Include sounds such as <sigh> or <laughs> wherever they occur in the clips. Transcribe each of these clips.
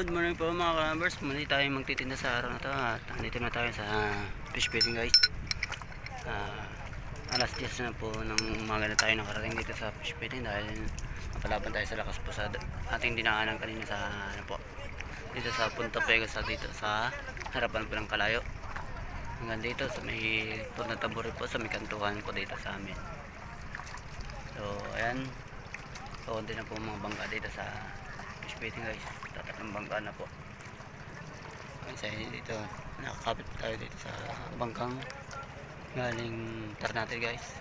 Vloggers, muli tayo magtitinda sa araw na to at nandito na tayo sa fish feeding guys. Ah, alas 10 na po ng umaga na tayo nakarating dito sa fish feeding dahil napalaban tayo sa lakas po sa ating dinaanan kanina sa ano po dito sa Punta Pegas sa dito sa harapan po ng Kalayo. Hanggang dito sa may Punta Taburi po sa may kantuhan po dito sa amin. So, ayan. Kaunti na po mga bangka dito sa feeding guys. Tatatlong bangka na po. Kasi dito, nakakapit tayo dito sa bangkang galing Ternate guys.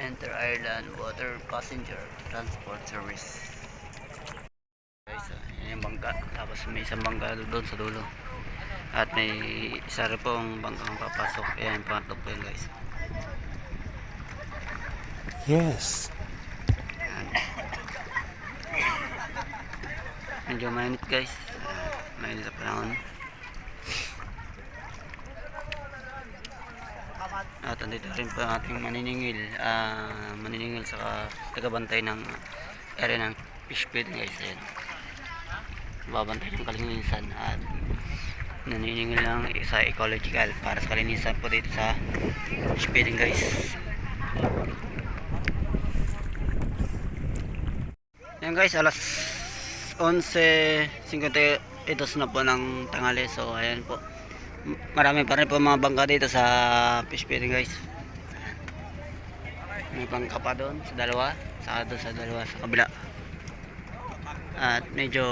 Enter Ireland Water Passenger Transport Service. Guys, ah, yan yung bangka. Tapos may isang bangka doon sa dulo. At may isa rin pong bangkang papasok. Ayan, pangatlo po yun guys. Yes. Medyo mainit guys. Mainit sa panahon. At andito rin po ang ating maniningil. ah maniningil sa tagabantay ng area ng fish feed guys. Ayan. Babantay ng kalinisan at naniningil lang sa ecological para sa kalinisan po dito sa fish feeding guys. Yan guys, alas 11.52 na po ng tanghali. So, ayan po. Marami pa rin po mga bangka dito sa fish feeding guys. May bangka pa doon sa dalawa. Saka doon sa dalawa sa kabila. At medyo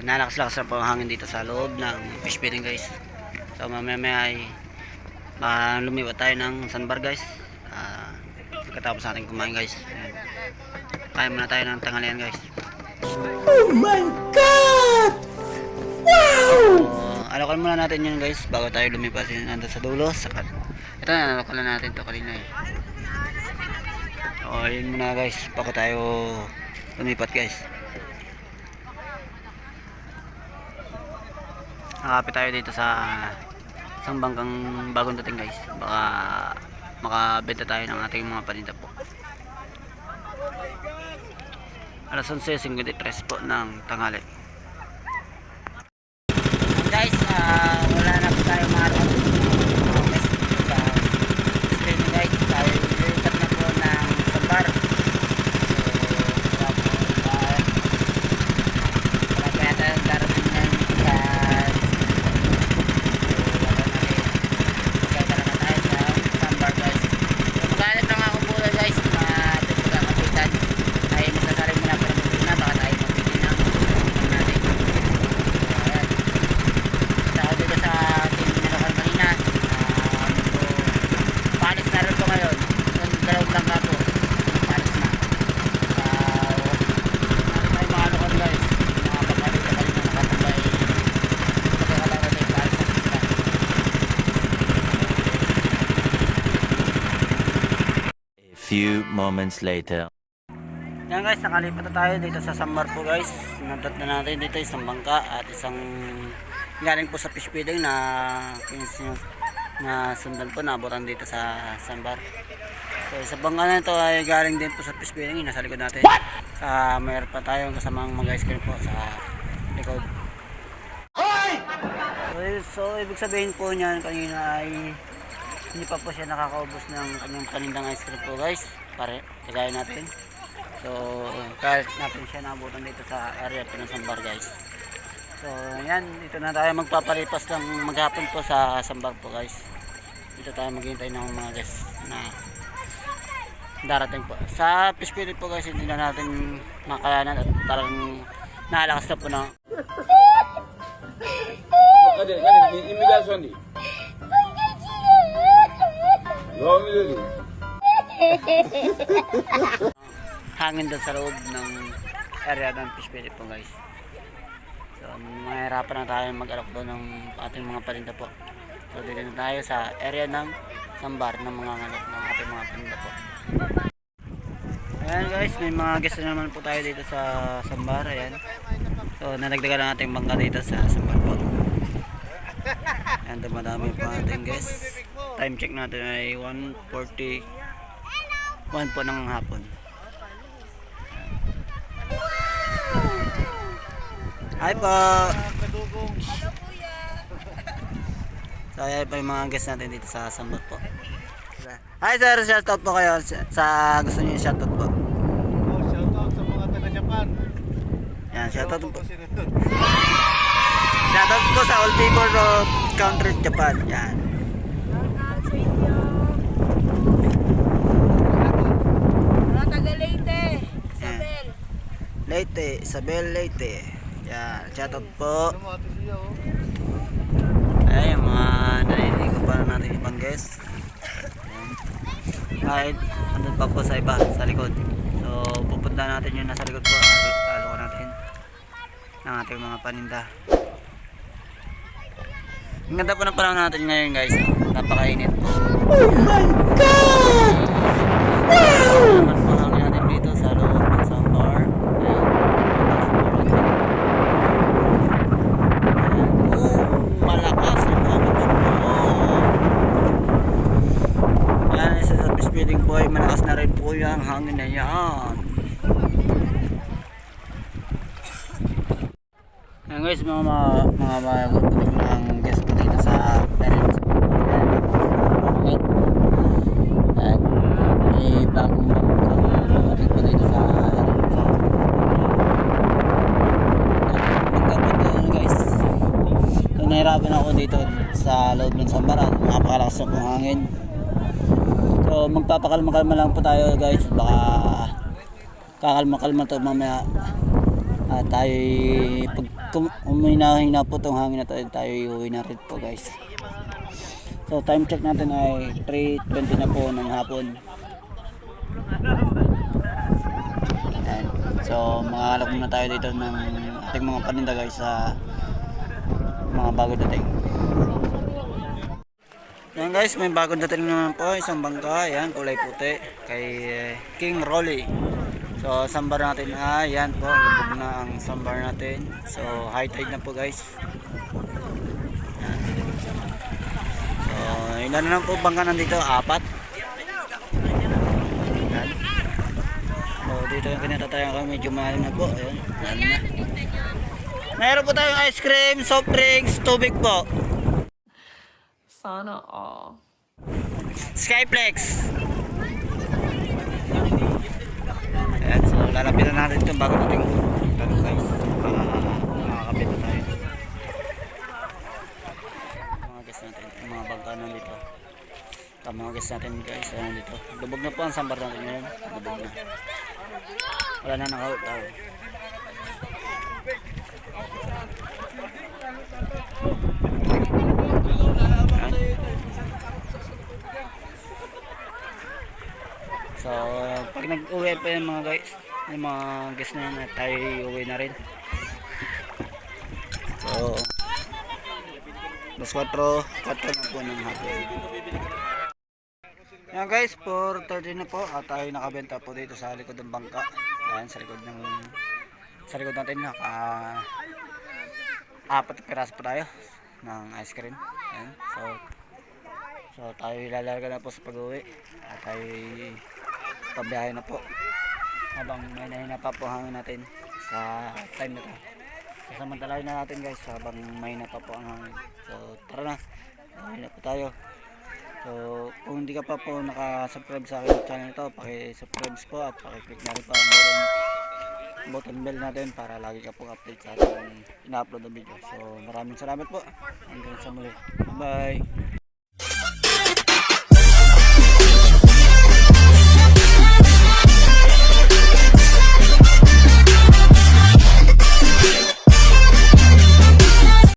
nalakas-lakas na po ang hangin dito sa loob ng fish feeding guys. So, mamaya maya ay baka lumipat tayo ng sandbar guys. Ah, pagkatapos natin kumain guys. Ayan. Kain muna tayo ng tanghalian guys. Oh my God! Wow! So, alokan muna natin yun guys bago tayo lumipat yun nandun sa dulo. Saka, ito na, alokan na natin to kanina eh. So, yun muna guys bago tayo lumipat guys. Nakapit tayo dito sa isang bangkang bagong dating guys. Baka makabenta tayo ng ating mga paninda po. Alas 11.53 po ng tanghali. Guys, ah, wala na po tayo maroon. sa screen guys. Tayo lilipat na po ng sambar. So, wala po. ah, wala pa yata yung darating na sa So, wala na rin. Kaya talaga tayo sa sambar guys. So, maghanap lang ako po guys. Matutulog ang kapitan. Tayo magsasabi muna pero muna baka tayo mabili ng ano natin. So, ayan. Tao dito sa ating nilakan kanina. Ah, so, palis na rin po ngayon. Yung dalawang lang ka po. Palis na. Ah, may mga ano kami guys. Mga papalit na kanina nakatambay. Pagkakala na tayo palis na sila. A few moments later. Yan guys, nakalipat na tayo dito sa Sambar po guys. Nandot na natin dito isang bangka at isang galing po sa fish feeding na na sundan po nabutan dito sa Sambar. So isa bangka na ito ay galing din po sa fish feeding nasa likod natin. Sa mayroon pa tayong kasamang mga guys po sa likod. So, so ibig sabihin po niyan kanina ay hindi pa po siya nakakaubos ng kanyang panindang ice cream po guys. Pare, tagay natin. So, kahit natin siya naabutan dito sa area po ng Sambar guys. So, yan. Dito na tayo magpapalipas ng maghapon po sa Sambar po guys. Dito tayo maghihintay ng mga guys na darating po. Sa feeding po guys, hindi na natin makayanan at parang nalakas na po na Hadi hadi imitasyon di. <laughs> Hangin doon sa loob ng area ng fish feeding po guys. So, mahirapan na tayo mag-alok doon ng ating mga parinda po. So, dito na tayo sa area ng sambar ng mga ngalok ng ating mga parinda po. Ayan guys, may mga guest na naman po tayo dito sa sambar. Ayan. So, nadagdagan ang ating bangka dito sa sambar po. Ayan, dumadami po ang ating guest. Time check natin ay 1.40 1 po ng hapon. Hi po. So, ayan pa yung mga guests natin dito sa Sambot po. Hi sir, shoutout po kayo sa- gusto niyo shoutout po. Oh, shoutout sa mga taga-Japan. Yan, shoutout po. Shoutout po sa all people of country Japan. Yan. Mga taga Leyte, Isabel. Leyte, Isabel Leyte. Yan, shoutout po. Ay, mga naliligo pa natin ibang. Ayan. Kahit andun pa po sa iba, sa likod. So, pupunta natin yung nasa likod po. Palo ko natin ng ating mga paninda. Ang ganda po ng panahon natin ngayon guys. Napakainit po. Oh my God! Naman po hangin natin dito sa loob ng soundbar. Ayan. Ayan. Oh, malakas ang hangin po. Yan, isa sa fish feeding po ay malakas na rin po yung hangin na yan. Yan guys, mga mga mga mga mga guest po dito sa parents. Ayan. At may bagong dito sa pagkapunta ko guys so, nahirapan ako dito sa loob ng Sambara napakalakas na pong hangin so magpapakalma-kalma lang po tayo guys baka kakalma-kalma to mamaya at tayo pag umina-hina po tong hangin na to tayo iuwi na rin po guys So time check natin ay 3.20 na po ng hapon. Ayan. So mga muna tayo dito ng ating mga paninda guys sa mga bago dating. Yan guys, may bagong dating naman po, isang bangka, yan, kulay puti, kay eh, King Rolly. So, sambar natin, ah, yan po, lubog na ang sambar natin. So, high tide na po guys. So, ilan na po bangka nandito? Apat. Yan. So, dito yung kinatatayan ko, medyo malalim na po. Ayan, malalim na. Meron po tayong ice cream, soft drinks, tubig po. Sana all. Skyflex. Ayan, so lalapitan natin ito bago natin ano guys. Para makakapit na tayo. Mga guys natin, yung mga bangka nandito. Ito mga guys natin guys, ayan dito. Lubog na po ang sambar natin ngayon. Lubog na. Wala na nakautaw. Ayan. So, pag nag-uwi pa yung mga guys, yung mga guys na yun, tayo uwi na rin. So, Mas 4, 4 na po ng hapon. Yan guys, 4.30 na po at tayo nakabenta po dito sa likod ng bangka. Yan, sa likod ng sa likod natin naka apat piraso po tayo ng ice cream. Yan. So, so tayo ilalagay na po sa pag-uwi at tayo pabiyahe na po. Habang may nahina pa po hangin natin sa time na to. Sasamantalahin na natin guys habang may na pa po ang hangin. So tara na. Uwi na po tayo. So kung hindi ka pa po nakasubscribe sa aking channel ito paki-subscribe po at paki-click na rin pa ang button, button bell natin para lagi ka pong update sa ating ina-upload na video. So maraming salamat po. Hanggang sa muli. Bye